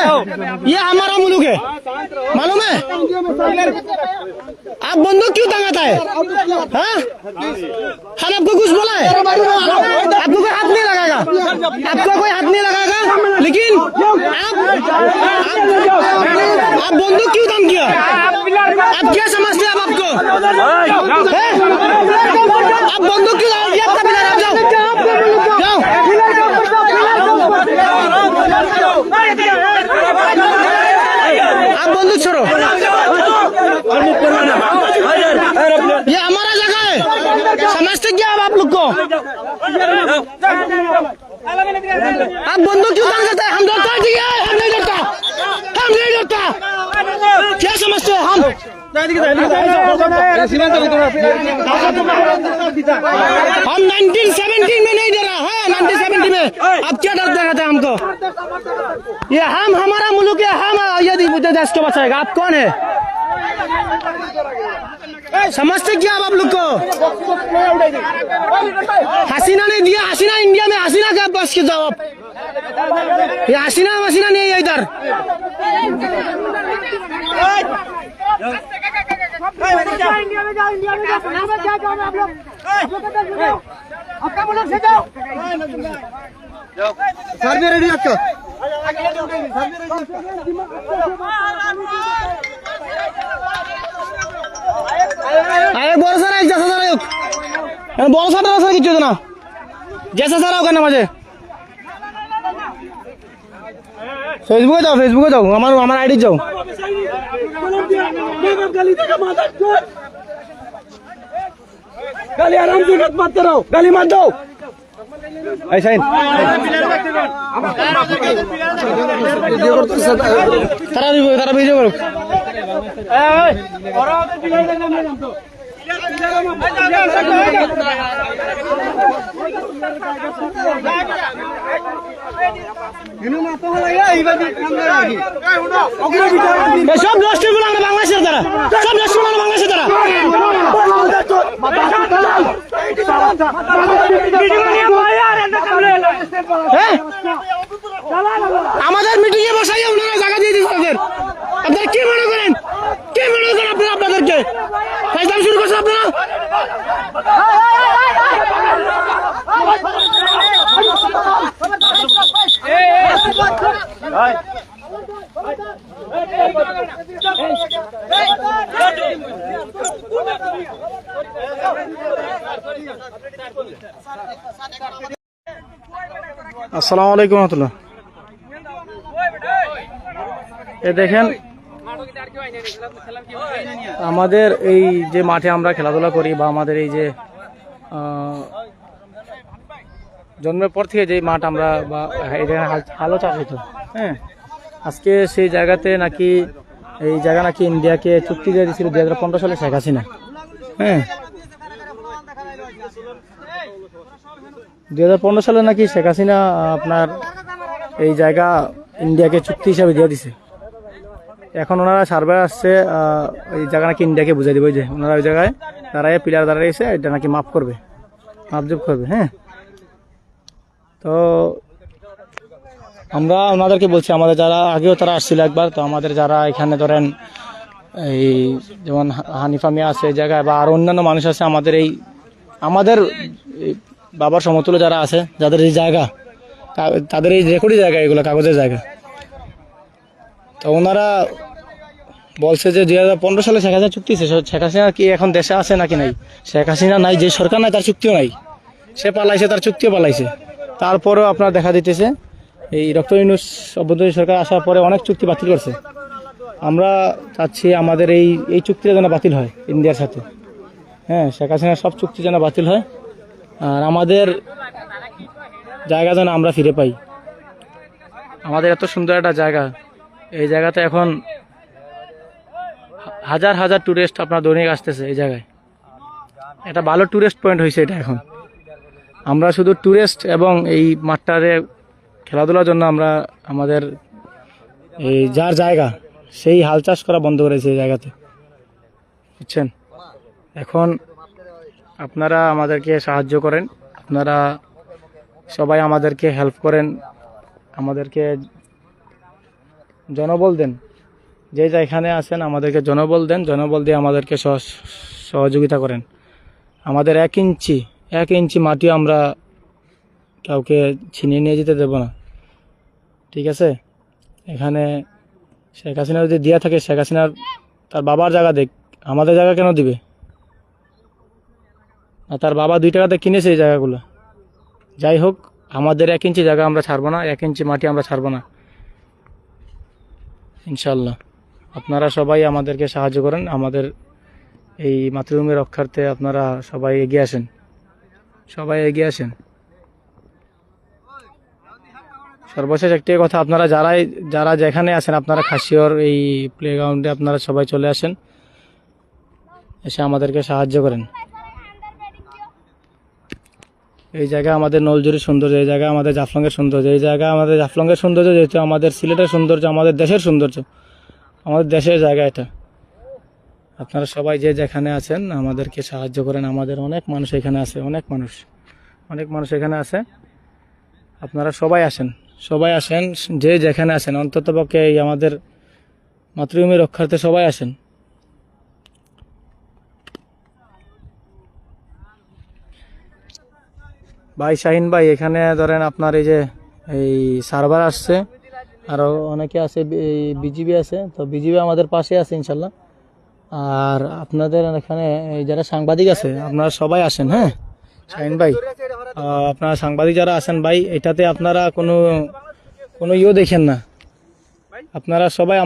ये हमारा मुल्क है मालूम है आप बंदूक क्यों टंगाता है हाँ हम आपको कुछ बोला है आपको कोई हाथ नहीं लगाएगा आपको कोई हाथ नहीं लगाएगा लेकिन आप आप, बंदूक क्यों दम किया आप क्या समझते हैं आप आपको आप बंदूक क्यों आपका जाओ आप बंदूक छोड़ो ये हमारा जगह है समझते क्या आप लोग को? आप बंदूक क्यों काम करते हम डरता है, हम नहीं डरता। हम नहीं डरता। क्या समझते हैं हम? हम 1917 में नहीं डरा, है 1970 में। अब क्या डर दे दिखाते हैं हमको? ये हम, हमारा मुल्क है हम यदि देश को बचाएगा। आप कौन है? समझते क्या आप, आप लोग को? हसीना ने दिया हसीना इंडिया में हसीना का बस के आप ये हसीना वसीना नहीं है इधर। इंडिया में जाओ इंडिया में जाओ आप लोग आपका मुल्क से जाओ सर भी रेडी आपको বড় সারা জেসা সারা হোক। কিছু না। জেসা সারা হোক না মাঝে। ফেসবুকে যাও ফেসবুকে যাও। আমার আমার আইডি যাও। গালি আরাম সে মত তারা তারা করুক। সব নষ্টগুলো আমরা বাংলাদেশের দ্বারা। সবগুলো বাংলাদেশের হ্যাঁ? আমাদের মিটিং এ বসাইয়া ওনারা জায়গা দিয়ে দিচ্ছে আপনারা কি মনে করেন? কি মনে করেন আপনারা আপনাদেরকে? আসসালামু আলাইকুম রহমতুল্লাহ। এ দেখেন আমাদের এই যে মাঠে আমরা খেলাধুলা করি বা আমাদের এই যে জন্মের পর থেকে যে মাঠ আমরা বা হাল- হালও চাষ হতো হ্যাঁ আজকে সেই জায়গাতে নাকি, এই জায়গা নাকি ইন্ডিয়াকে চুক্তি দিয়ে দিয়েছিল দু হাজার পনেরো সালে শেখ হাসিনা। হ্যাঁ দু হাজার পনেরো সালে নাকি শেখ হাসিনা আপনার এই জায়গা ইন্ডিয়াকে চুক্তি হিসাবে দিয়ে দিছে। এখন ওনারা সার্ভে আসছে এই জায়গা নাকি ইন্ডিয়াকে বুঝাই দেবে যে ওনারা ওই জায়গায় দাঁড়ায় পিলার দাঁড়াইছে এটা নাকি মাফ করবে মাপজুপ করবে হ্যাঁ? তো আমরা ওনাদেরকে বলছি, আমাদের যারা, আগেও তারা আসছিল একবার, তো আমাদের যারা এখানে ধরেন এই যেমন হানিফা মিয়া আছে এই জায়গায়, বা আর অন্যান্য মানুষ আছে, আমাদের এই, আমাদের বাবার সমতুল্য যারা আছে, যাদের এই জায়গা তাদের এই রেকর্ডি জায়গা, এগুলো, কাগজের জায়গা। তো ওনারা বলছে যে দুই হাজার পনেরো সালে শেখ হাসিনা চুক্তি। শেখ হাসিনা কি এখন দেশে আছে নাকি নাই? শেখ হাসিনা নাই, যে সরকার নাই তার চুক্তিও নাই। সে পালাইছে, তার চুক্তিও পালাইছে। তারপরেও আপনার দেখা দিতেছে, এই ডক্টর ইউনুস অভ্যন্তরীণ সরকার আসার পরে অনেক চুক্তি বাতিল করছে। আমরা চাচ্ছি আমাদের এই এই চুক্তিটা যেন বাতিল হয় ইন্ডিয়ার সাথে। হ্যাঁ শেখ হাসিনার সব চুক্তি যেন বাতিল হয়। আর আমাদের জায়গা যেন আমরা ফিরে পাই। আমাদের এত সুন্দর একটা জায়গা। এই জায়গাতে এখন হাজার হাজার টুরিস্ট আপনার দৈনিক আসতেছে এই জায়গায়। এটা ভালো টুরিস্ট পয়েন্ট হয়েছে এটা এখন। আমরা শুধু টুরিস্ট এবং এই মাঠটারে খেলাধুলার জন্য আমরা আমাদের এই যার জায়গা, সেই হাল চাষ করা বন্ধ করেছে এই জায়গাতে। বুঝছেন? এখন আপনারা আমাদেরকে সাহায্য করেন। আপনারা সবাই আমাদেরকে হেল্প করেন। আমাদেরকে জনবল দেন। যে যেখানে আছেন, আমাদেরকে জনবল দেন। জনবল দিয়ে আমাদেরকে সহ- সহযোগিতা করেন। আমাদের এক ইঞ্চি এক ইঞ্চি মাটি আমরা কাউকে ছিনিয়ে নিয়ে যেতে দেব না। ঠিক আছে? এখানে শেখ হাসিনা যদি দেওয়া থাকে, শেখ হাসিনার তার বাবার জায়গা দেখ। আমাদের জায়গা কেন দিবে? আর তার বাবা দুই টাকাতে কিনেছে এই জায়গাগুলো। যাই হোক, আমাদের এক ইঞ্চি জায়গা আমরা ছাড়বো না, এক ইঞ্চি মাটি আমরা ছাড়বো না। ইনশাল্লাহ আপনারা সবাই আমাদেরকে সাহায্য করেন, আমাদের এই মাতৃভূমি রক্ষার্থে আপনারা সবাই এগিয়ে আসেন। সবাই এগিয়ে আসেন। সর্বশেষ একটি কথা, আপনারা যারাই, যারা যেখানে আছেন, আপনারা খাসিয়র এই প্লেগ্রাউন্ডে আপনারা সবাই চলে আসেন, এসে আমাদেরকে সাহায্য করেন। এই জায়গা আমাদের নলজুরি সৌন্দর্য, এই জায়গা আমাদের জাফলংয়ের সৌন্দর্য, এই জায়গা আমাদের জাফলংয়ের সৌন্দর্য যেহেতু আমাদের সিলেটের সৌন্দর্য, আমাদের দেশের সৌন্দর্য, আমাদের দেশের জায়গা এটা। আপনারা সবাই যে যেখানে আছেন, আমাদেরকে সাহায্য করেন। আমাদের অনেক মানুষ এখানে আছে, অনেক মানুষ অনেক মানুষ এখানে আছে। আপনারা সবাই আসেন সবাই আসেন, যে যেখানে আসেন অন্তত পক্ষে এই আমাদের মাতৃভূমি রক্ষার্থে সবাই আসেন। ভাই শাহিন ভাই, এখানে ধরেন আপনার এই যে এই সার্ভার আসছে আরও অনেকে আছে এই বিজিবি আছে, তো বিজিবি আমাদের পাশে আছে ইনশাল্লাহ। আর আপনাদের এখানে যারা সাংবাদিক আছে, আপনারা সবাই আসেন হ্যাঁ? শাহিন ভাই আপনারা সাংবাদিক যারা আছেন ভাই, এটাতে আপনারা কোনো কোনো ইয়ে দেখেন না। আপনারা সবাই